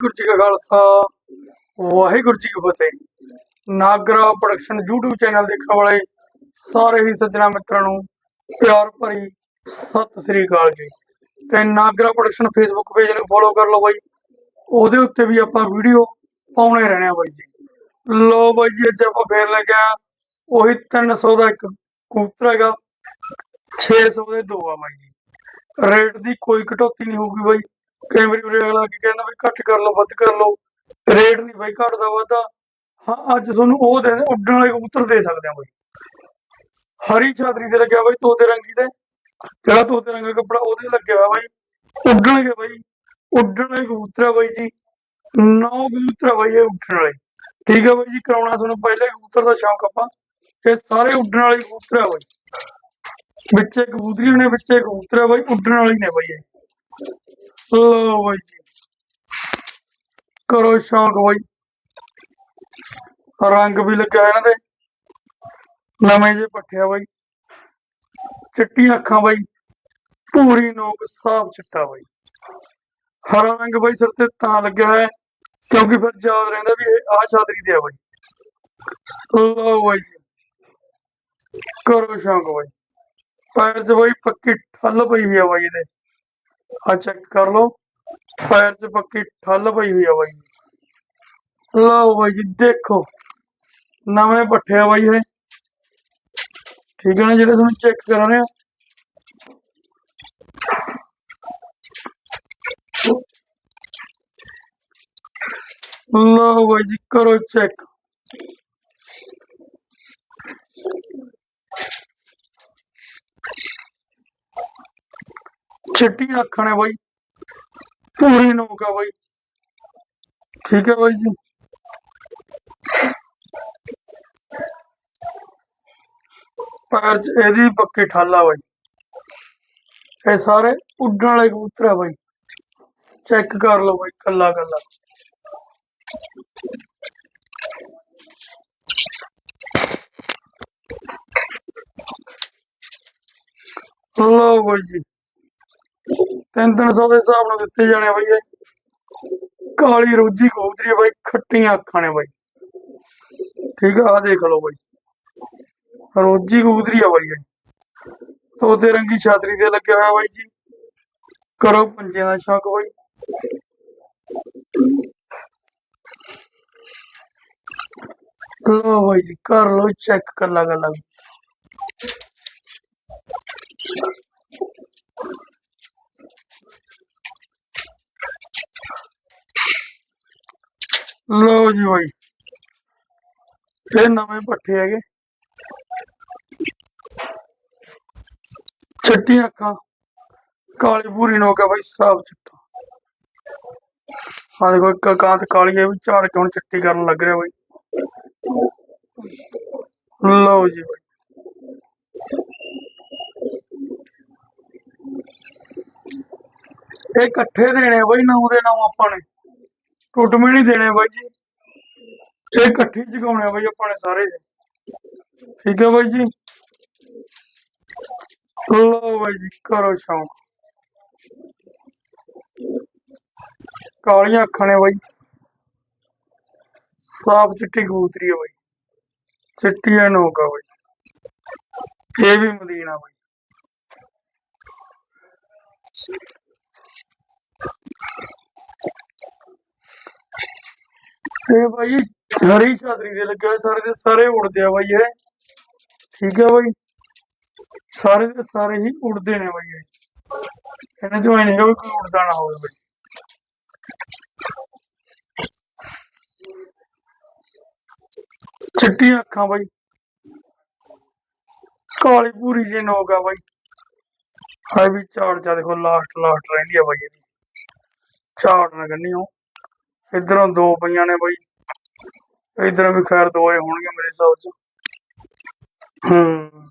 ਵਾਹਿਗੁਰੂ ਜੀ ਕਾ ਖਾਲਸਾ, ਵਾਹਿਗੁਰੂ ਜੀ ਕੀ ਫਤਿਹ। Nagra production YouTube channel ਦੇਖਣ ਵਾਲੇ ਸਾਰੇ ਹੀ ਸੱਜਣਾ ਮਿੱਤਰਾਂ ਨੂੰ ਪਿਆਰ ਭਰੀ ਸਤਿ ਸ੍ਰੀ ਅਕਾਲ ਜੀ। ਤੇ ਨਾਗਰਾ ਪ੍ਰੋਡਕਸ਼ਨ ਫੇਸਬੁੱਕ ਪੇਜ ਨੂੰ ਫੋਲੋ ਕਰ ਲਓ ਬਾਈ। ਉਹਦੇ ਉੱਤੇ ਵੀ ਆਪਾਂ ਵੀਡੀਓ ਪਾਉਣੇ ਰਹਿਣੇ ਆ ਬਾਈ ਜੀ। ਲੋ ਬਾਈ ਜੀ, ਅੱਜ ਆਪਾਂ ਫੇਰ ਲੈ ਕੇ ਉਹੀ 300 ਦਾ ਇੱਕ ਕਬੂਤਰ ਹੈਗਾ। 600 ਦੇ ਦੋ ਆ ਬਾਈ ਜੀ। ਰੇਟ ਦੀ ਕੋਈ ਕਟੌਤੀ ਨਹੀਂ ਹੋਊਗੀ ਬਾਈ। ਕੈਮਰੇ ਉਰੇ ਅਗਲਾ ਕੀ ਕਹਿੰਦਾ ਵੀ ਘੱਟ ਕਰ ਲਓ, ਵੱਧ ਕਰ ਲਓ, ਰੇਟ ਨਹੀਂ ਬਾਈ ਘਟਦਾ ਵੱਧਦਾ ਹਾਂ, ਅੱਜ ਤੁਹਾਨੂੰ ਉਹ ਦੇ ਉੱਡਣ ਵਾਲੇ ਕਬੂਤਰ ਦੇ ਸਕਦੇ ਆ ਬਾਈ। ਹਰੀ ਛਾਤਰੀ ਤੇ ਲੱਗਿਆ ਬਾਈ ਤੋਤੇ ਰੰਗੀ ਤੇ ਜਿਹੜਾ ਤੋਤੇ ਰੰਗਾ ਕੱਪੜਾ ਉਹਦੇ ਲੱਗਿਆ ਹੋਇਆ ਬਾਈ। ਉੱਡਣਗੇ ਬਾਈ ਉੱਡਣ ਵਾਲੇ ਕਬੂਤਰ ਆ ਬਾਈ ਜੀ। ਨੌ ਕਬੂਤਰ ਆ ਬਾਈ ਇਹ ਉੱਡਣ ਵਾਲੇ। ਠੀਕ ਹੈ ਬਾਈ ਜੀ, ਕਰਾਉਣਾ ਤੁਹਾਨੂੰ ਪਹਿਲੇ ਕਬੂਤਰ ਦਾ ਸ਼ੌਂਕ ਆਪਾਂ। ਇਹ ਸਾਰੇ ਉੱਡਣ ਵਾਲੇ ਕਬੂਤਰ ਆ ਬਾਈ। ਵਿੱਚੇ ਕਬੂਤਰੀ ਨੇ, ਵਿੱਚੇ ਕਬੂਤਰ ਆ ਬਾਈ, ਉੱਡਣ ਵਾਲੇ ਨੇ ਬਾਈ ਇਹ। ਲੋ ਬਾਈ ਜੀ। ਕਰੋ ਸ਼ੌਂਕ ਬਾਈ। ਰੰਗ ਵੀ ਲੱਗਾ ਇਹਨਾਂ ਦੇ। ਨਵੇਂ ਜੇ ਪੱਠਿਆ ਬਾਈ। ਚਿੱਟੀਆਂ ਅੱਖਾਂ ਬਾਈ। ਪੂਰੀ ਨੋਕ ਸਾਫ਼ ਚਿੱਟਾ ਬਾਈ। ਹਰਾ ਰੰਗ ਬਾਈ ਸਿਰ ਤੇ ਤਾਂ ਲੱਗਿਆ ਹੋਇਆ ਹੈ, ਕਿਉਂਕਿ ਫਿਰ ਯਾਦ ਰਹਿੰਦਾ ਵੀ ਇਹ ਆ ਛਾਤਰੀ ਦੇ ਆ ਬਾਈ। ਲੋ ਬਾਈ ਜੀ। ਕਰੋ ਸ਼ੌਂਕ ਬਾਈ। ਪੈਰ 'ਚ ਬਾਈ ਪੱਕੀ ਠੱਲ ਪਈ ਹੋਈ ਆ ਬਾਈ ਇਹਦੇ। ਆ ਚੈੱਕ ਕਰ ਲਓ ਪੈਰ 'ਚ ਪੱਕੀ ਠੱਲ ਪਈ ਹੋਈ ਆ ਬਾਈ ਲਓ ਬਾਈ ਜੀ ਦੇਖੋ ਨਵੇਂ ਪੱਠੇ ਆ ਬਾਈ ਇਹ ਠੀਕ ਹੈ ਨਾ ਜਿਹੜੇ ਤੁਹਾਨੂੰ ਚੈੱਕ ਕਰਾਣੇ ਆ ਲਓ ਬਾਈ ਜੀ ਕਰੋ ਚਿੱਟੀ ਚਿੱਟੀਆਂ ਅੱਖਾਂ ਨੇ ਬਾਈ। ਪੂਰੀ ਨੋਕ ਆ ਬਾਈ। ਠੀਕ ਹੈ ਬਾਈ ਜੀ। ਪੈਰ 'ਚ ਇਹਦੀ ਪੱਕੀ ਠਾਲਾ ਬਾਈ। ਇਹ ਸਾਰੇ ਉੱਡਣ ਵਾਲੇ ਕਬੂਤਰ ਆ ਬਾਈ। ਚੈੱਕ ਕਰ ਲਓ ਬਾਈ, ਕੱਲਾ ਕੱਲਾ। ਲਓ ਬਾਈ ਜੀ। ਤਿੰਨ ਤਿੰਨ ਸੌ ਦੇ ਹਿਸਾਬ ਨਾਲ ਦਿੱਤੇ ਜਾਣੇ ਬਾਈ ਇਹ। ਕਾਲੀ ਰੋਜੀ ਕਬੂਤਰੀ ਬਾਈ, ਖੱਟੀਆਂ ਅੱਖਾਂ ਨੇ ਬਾਈ। ਠੀਕ ਆ, ਆਹ ਦੇਖ ਲਓ ਬਾਈ। ਰੋਜੀ ਕਬੂਤਰੀ ਆ ਬਾਈ ਇਹ। ਤੋਤੇ ਰੰਗੀ ਛਾਤਰੀ ਤੇ ਲੱਗਿਆ ਹੋਇਆ ਬਾਈ ਜੀ। ਕਰੋ ਪੰਜਿਆਂ ਦਾ ਸ਼ੌਕ ਬਾਈ। ਲੋ ਬਾਈ ਜੀ, ਕਰ ਲੋ ਚੈੱਕ ਕਰ ਲਾ ਗੱਲਾਂ ਲੋ ਜੀ ਬਾਈ। ਇਹ ਨਵੇਂ ਪੱਠੇ ਹੈਗੇ। ਚਿੱਟੀਆਂ ਅੱਖਾਂ। ਕਾਲੀ ਪੂਰੀ ਨੋਕ ਹੈ ਬਾਈ ਸਾਫ਼ ਚਿੱਟਾ। ਹਾਂ ਦੇਖੋ ਕਾਂਤ ਕਾਲੀ ਹੈ ਵੀ ਝਾੜ ਕੇ ਹੁਣ ਚਿੱਟੀ ਕਰਨ ਲੱਗ ਰਿਹਾ ਬਾਈ। ਲਓ ਜੀ ਬਾਈ। ਇਹ ਇਕੱਠੇ ਦੇਣੇ ਆ ਬਾਈ, ਨੌ ਦੇ ਨੌ ਆਪਾਂ ਨੇ। ਟੁੱਟਵੇਂ ਨਹੀਂ ਦੇਣੇ ਬਾਈ ਜੀ। ਇਹ ਇਕੱਠੇ ਜਗਾਉਣੇ ਆ ਬਾਈ ਆਪਾਂ ਨੇ ਸਾਰੇ। ਠੀਕ ਹੈ ਬਾਈ ਜੀ। ਲਓ ਬਾਈ ਜੀ, ਕਰੋ ਸ਼ੌਂਕ। ਕਾਲੀਆਂ ਅੱਖਾਂ ਨੇ ਬਾਈ। ਸਾਫ਼ ਚਿੱਟੀ ਕਬੂਤਰੀ ਆ ਬਾਈ। ਚਿੱਟੀ ਐ ਨੋਕ ਬਾਈ। ਇਹ ਵੀ ਮਦੀਨਾ ਬਾਈ। ਤੇ ਬਾਈ, ਹਰੀ ਛਾਤਰੀ ਦੇ ਲੱਗੇ ਹੋਏ, ਸਾਰੇ ਦੇ ਸਾਰੇ ਉੜਦੇ ਆ ਬਾਈ ਇਹ। ਠੀਕ ਹੈ ਬਾਈ? ਸਾਰੇ ਦੇ ਸਾਰੇ ਹੀ ਉੜਦੇ ਨੇ ਬਾਈ ਇਹ। ਇਹਨਾਂ ਚੋਂ ਐ ਕੋਈ ਉੜਦਾ ਨਾ ਹੋਵੇ ਬਾਈ। ਚਿੱਟੀਆਂ ਅੱਖਾਂ ਬਾਈ। ਕਾਲੀ ਪੂਰੀ ਜੇ ਨੋਕ ਆ ਬਾਈ। ਹਾਏ ਵੀ ਚਾੜ ਜਾ ਦੇਖੋ ਲਾਸਟ ਲਾਸਟ ਰਹਿੰਦੀ ਆ ਬਾਈ ਇਹਦੀ। ਚਾੜ ਨਾ ਕੰਨੀ ਹੋ ਇਧਰੋਂ ਦੋ ਪਈਆਂ ਨੇ ਬਾਈ। ਇਧਰੋਂ ਵੀ ਖੈਰ ਦੋ ਹੀ ਹੋਣਗੇ ਮੇਰੇ ਹਿਸਾਬ ਚ। ਹੂੰ।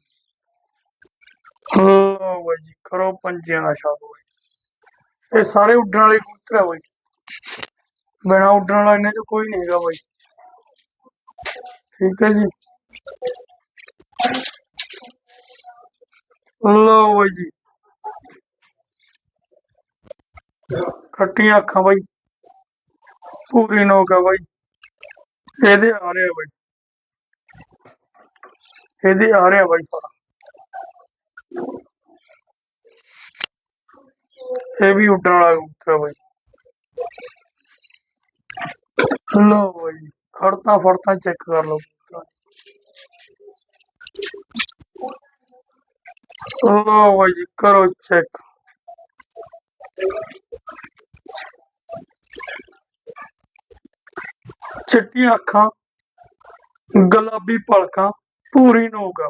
ਲਓ ਬਾਈ ਜੀ, ਕਰੋ ਪੰਜਿਆਂ ਦਾ ਸ਼ੌਕ ਬਾਈ। ਇਹ ਸਾਰੇ ਉੱਡਣ ਵਾਲੇ ਕਬੂਤਰ ਆ ਬਾਈ। ਬਿਨਾ ਉੱਡਣ ਵਾਲਾ ਇਹਨਾਂ ਚ ਕੋਈ ਨਹੀਂ ਹੈਗਾ ਬਾਈ। ਠੀਕ ਹੈ ਜੀ। ਲਓ ਬਾਈ ਜੀ। ਖੱਟੀਆਂ ਅੱਖਾਂ ਬਾਈ। ਪੂਰੀ ਨੋਕ ਆ ਬਾਈ। ਇਹਦੇ ਆ ਰਿਹਾ ਬਾਈ। ਇਹਦੇ ਆ ਰਿਹਾ ਬਾਈ ਫਲ ਇਹ ਵੀ ਉੱਡਣ ਵਾਲਾ ਕਬੂਤਰ ਬਾਈ। ਲੋ ਬਾਈ, ਖੜਤਾ ਫੜਤਾ ਚੈੱਕ ਕਰ ਲਓ ਲੋ ਬਾਈ ਜੀ, ਕਰੋ ਚੈੱਕ ਚਿੱਟੀਆਂ ਅੱਖਾਂ, ਗੁਲਾਬੀ ਪਲਕਾਂ ਪੂਰੀ ਨੋਕ ਆ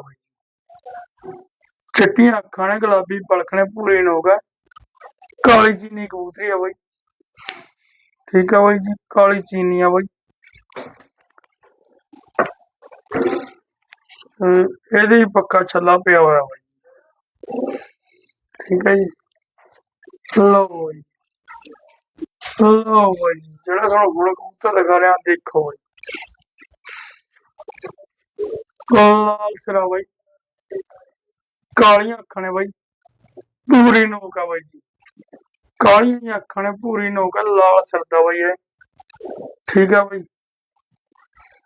ਚਿੱਟੀਆਂ ਅੱਖਾਂ ਨੇ, ਗੁਲਾਬੀ ਪਲਕਾਂ ਨੇ ਪੂਰੀ ਨੋਕ ਕਾਲੀ ਚੀਨੀ ਕਬੂਤਰੀ ਆ ਬਾਈ। ਠੀਕ ਆ ਬਾਈ ਜੀ, ਕਾਲੀ ਚੀਨੀ ਆ ਬਾਈ। ਇਹਦੇ ਹੀ ਪੱਕਾ ਛੱਲਾ ਪਿਆ ਹੋਇਆ ਬਾਈ। ਠੀਕ ਹੈ ਜੀ। ਲਓ ਜੀ ਲਓ ਬਾਈ ਜੀ, ਜਿਹੜਾ ਤੁਹਾਨੂੰ ਹੁਣ ਕਬੂਤਰ ਦਿਖਾ ਰਿਹਾ ਦੇਖੋ ਬਾਈ। ਲਾਲ ਸਿਰਾ ਬਾਈ। ਕਾਲੀਆਂ ਅੱਖਾਂ ਨੇ ਬਾਈ। ਪੂਰੀ ਨੋਕ ਬਾਈ ਜੀ। ਕਾਲੀਆਂ ਅੱਖਾਂ ਨੇ ਪੂਰੀ ਨੋਕ ਲਾਲ ਸਿਰ ਦਾ ਬਾਈ ਇਹ। ਠੀਕ ਆ ਬਾਈ।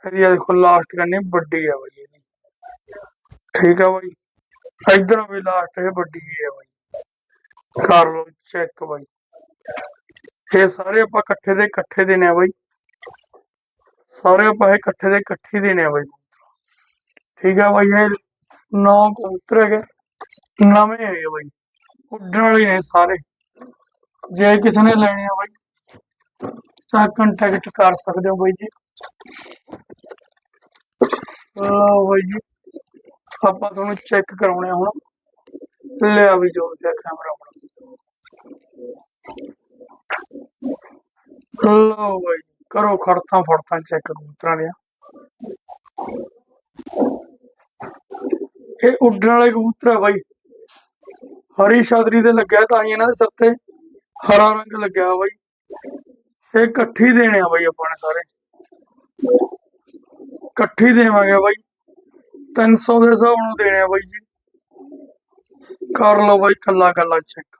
ਇਹਦੀ ਆਹ ਦੇਖੋ ਲਾਸਟ ਕਰਨੀ ਵੱਡੀ ਆ ਬਾਈ ਇਹਦੀ। ਠੀਕ ਆ ਬਾਈ। ਇਧਰ ਵੀ ਲਾਸਟ ਇਹ ਵੱਡੀ ਹੈ ਬਾਈ। ਕਰ ਲੋ ਚੈੱਕ ਬਾਈ। ਇਹ ਸਾਰੇ ਆਪਾਂ ਇਕੱਠੇ ਦੇ ਇਕੱਠੇ ਦੇਣੇ ਆ ਬਾਈ। ਸਾਰੇ ਆਪਾਂ ਇਹ ਇਕੱਠੇ ਦੇ ਇਕੱਠੇ ਦੇਣੇ ਆ ਬਾਈ। ਠੀਕ ਆ ਬਾਈ, ਇਹ ਨੌ ਕਬੂਤਰ ਹੈਗੇ। ਨਵੇਂ ਹੈਗੇ ਬਾਈ। ਉੱਡਣ ਵਾਲੇ ਨੇ ਸਾਰੇ। ਜੇ ਕਿਸੇ ਨੇ ਲੈਣੇ ਆ ਬਾਈ, ਤਾਂ ਕੰਟੈਕਟ ਕਰ ਸਕਦੇ ਹੋ ਬਾਈ ਜੀ। ਲਓ ਬਾਈ ਜੀ, ਆਪਾਂ ਤੁਹਾਨੂੰ ਚੈੱਕ ਕਰਾਉਣੇ ਹੁਣ। ਲਿਆ ਵੀ ਜੋਰ ਸਿਆ ਕੈਮਰਾ ਆਪਣਾ। ਲਓ ਬਾਈ, ਕਰੋ ਖੜਤਾਂ ਫੜਤਾਂ ਚੈੱਕ ਕਬੂਤਰਾਂ ਦੀਆਂ। ਇਹ ਉੱਡਣ ਵਾਲੇ ਕਬੂਤਰ ਆ ਬਾਈ। ਹਰੀ ਛਾਦਰੀ ਤੇ ਲੱਗਿਆ ਤਾਂ ਹੀ ਇਹਨਾਂ ਦੇ ਸਿਰ ਤੇ, ਹਰਾ ਰੰਗ ਲੱਗਿਆ ਬਾਈ। ਇਹ ਇਕੱਠੀ ਦੇਣੇ ਆ ਬਾਈ ਆਪਾਂ ਨੇ ਸਾਰੇ। ਇਕੱਠੀ ਦੇਵਾਂਗੇ ਬਾਈ। 300 ਦੇ ਹਿਸਾਬ ਨੂੰ ਦੇਣੇ ਆ ਬਾਈ ਜੀ। ਕਰ ਲਓ ਬਾਈ ਕੱਲਾ ਕੱਲਾ ਚੈੱਕ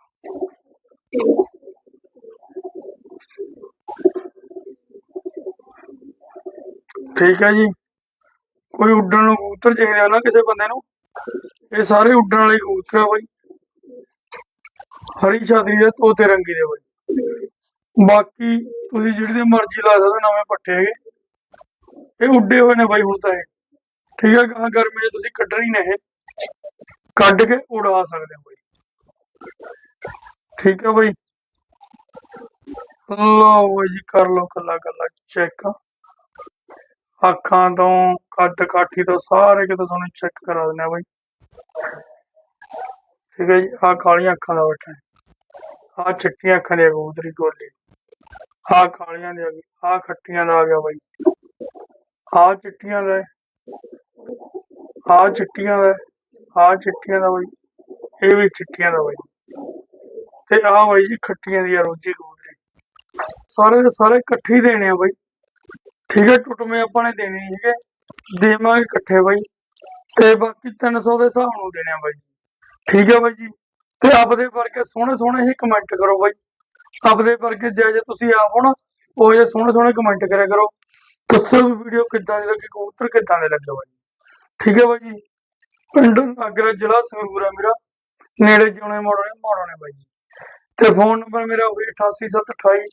ਠੀਕ ਹੈ ਜੀ। ਕੋਈ ਉੱਡਣ ਨੂੰ ਕਬੂਤਰ ਚਾਹੀਦੇ ਆ ਨਾ ਕਿਸੇ ਬੰਦੇ ਨੂੰ ਇਹ ਸਾਰੇ ਉੱਡਣ ਵਾਲੇ ਕਬੂਤਰ ਆ ਬਾਈ। ਹਰੀ ਛਾਤਰੀ ਦੇ ਤੋਤੇ ਰੰਗੀ ਦੇ ਬਾਈ। ਬਾਕੀ ਤੁਸੀਂ ਜਿਹੜੀ ਦੇ ਮਰਜ਼ੀ ਲਾ ਸਕਦੇ ਹੋ, ਨਵੇਂ ਪੱਠੇ ਹੈਗੇ। ਇਹ ਉੱਡੇ ਹੋਏ ਨੇ ਬਾਈ ਹੁਣ ਤਾਂ ਇਹ। ਠੀਕ ਹੈ ਗਾਂ ਗਰਮੀ ਤੁਸੀਂ ਕੱਢਣੀ ਨੇ ਇਹ। ਕੱਢ ਕੇ ਉਡਾ ਸਕਦੇ ਹੋ ਬਾਈ। ਠੀਕ ਹੈ ਬਾਈ। ਲਓ ਬਾਈ ਜੀ ਕਰ ਲਓ ਕੱਲਾ ਕੱਲਾ ਚੈੱਕ ਅੱਖਾਂ ਤੋਂ ਕੱਦ ਕਾਠੀ ਤੋਂ ਸਾਰੇ ਕਿਤੇ ਤੁਹਾਨੂੰ ਚੈੱਕ ਕਰਾ ਦਿੰਦੇ ਆ ਬਾਈ। ਠੀਕ ਹੈ ਜੀ, ਆਹ ਕਾਲੀਆਂ ਅੱਖਾਂ ਦਾ ਬੈਠਾ ਆਹ ਚਿੱਟੀਆਂ ਅੱਖਾਂ ਦੀ ਕਬੂਤਰੀ, ਗੋਲੀ। ਆਹ ਕਾਲੀਆਂ ਦੀ ਆ ਗਈ, ਆਹ ਖੱਟੀਆਂ ਦਾ ਆ ਗਿਆ ਬਾਈ। ਆਹ ਚਿੱਟੀਆਂ ਦਾ ਹੈ। ਆਹ ਚਿੱਟੀਆਂ ਦਾ ਹੈ। ਆਹ ਚਿੱਟੀਆਂ ਦਾ ਬਾਈ। ਇਹ ਵੀ ਚਿੱਟੀਆਂ ਦਾ ਬਾਈ। ਤੇ ਆਹ ਬਾਈ ਜੀ ਖੱਟੀਆਂ ਦੀ ਆ ਰੋਜੀ ਕਬੂਤਰੀ। ਸਾਰੇ ਸਾਰੇ ਇਕੱਠੇ ਦੇਣੇ ਆ ਬਾਈ। ਠੀਕ ਹੈ, ਟੁੱਟਵੇਂ ਆਪਾਂ ਨੇ ਦੇਣੇ ਨਹੀਂ ਹੈਗੇ। ਦੇਵਾਂਗੇ ਇਕੱਠੇ ਬਾਈ। ਤੇ ਬਾਕੀ 300 ਦੇ ਹਿਸਾਬ ਨੂੰ ਦੇਣੇ ਆ ਬਾਈ ਜੀ। ਠੀਕ ਹੈ ਬਾਈ ਜੀ। ਤੇ ਆਪਦੇ ਵਰਗੇ ਸੋਹਣੇ ਸੋਹਣੇ ਹੀ ਕਮੈਂਟ ਕਰੋ ਬਾਈ। ਆਪਦੇ ਵਰਗੇ ਜੇ ਜੇ ਤੁਸੀਂ ਆਪ ਹੋ ਨਾ ਉਹ ਜੇ ਸੋਹਣੇ ਸੋਹਣੇ ਕਮੈਂਟ ਕਰਿਆ ਕਰੋ। ਦੱਸੋ ਵੀ ਵੀਡੀਓ ਕਿੱਦਾਂ ਦੀ ਲੱਗੀ, ਕਬੂਤਰ ਕਿੱਦਾਂ ਦੇ ਲੱਗੇ ਬਾਈ? ਠੀਕ ਹੈ ਬਾਈ ਜੀ। ਪਿੰਡ ਨਾਗਰਾ ਜ਼ਿਲ੍ਹਾ ਸੰਗਰੂਰ ਹੈ ਮੇਰਾ। ਨੇੜੇ ਜਿਉਣੇ ਮੋੜਨੇ ਮੋੜਨੇ ਬਾਈ ਜੀ। ਤੇ ਫੋਨ ਨੰਬਰ ਮੇਰਾ ਉਹੀ 88728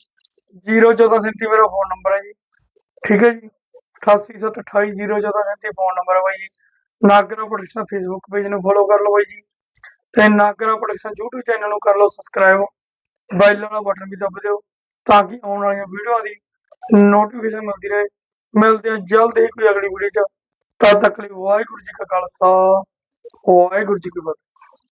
01437 ਮੇਰਾ ਫੋਨ ਨੰਬਰ ਹੈ ਜੀ। ਠੀਕ ਹੈ ਜੀ। 88728 01437 ਫੋਨ ਨੰਬਰ ਹੈ ਬਾਈ ਜੀ। ਨਾਗਰਾ ਪ੍ਰੋਡਕਸ਼ਨ ਫੇਸਬੁੱਕ ਪੇਜ ਨੂੰ ਫੋਲੋ ਕਰ ਲਓ ਬਾਈ ਜੀ। ਤੇ ਨਾਗਰਾ ਪ੍ਰੋਡਕਸ਼ਨ YouTube ਚੈਨਲ ਨੂੰ ਕਰ ਲਓ ਸਬਸਕ੍ਰਾਈਬ ਬੈਲ ਵਾਲਾ ਬਟਨ ਵੀ ਦਬ ਦਿਓ ਤਾਂ ਕਿ ਆਉਣ ਵਾਲੀਆਂ ਵੀਡੀਓਆਂ ਦੀ ਨੋਟੀਫਿਕੇਸ਼ਨ ਮਿਲਦੀ ਰਹੇ। ਮਿਲਦੇ ਹਾਂ ਜਲਦ ਹੀ ਕੋਈ ਅਗਲੀ ਵੀਡੀਓ ਚ। ਤਦ ਤੱਕ ਲਈ ਵਾਹਿਗੁਰੂ ਜੀ ਕਾ ਖਾਲਸਾ, ਵਾਹਿਗੁਰੂ ਜੀ ਕੀ ਫਤਿਹ।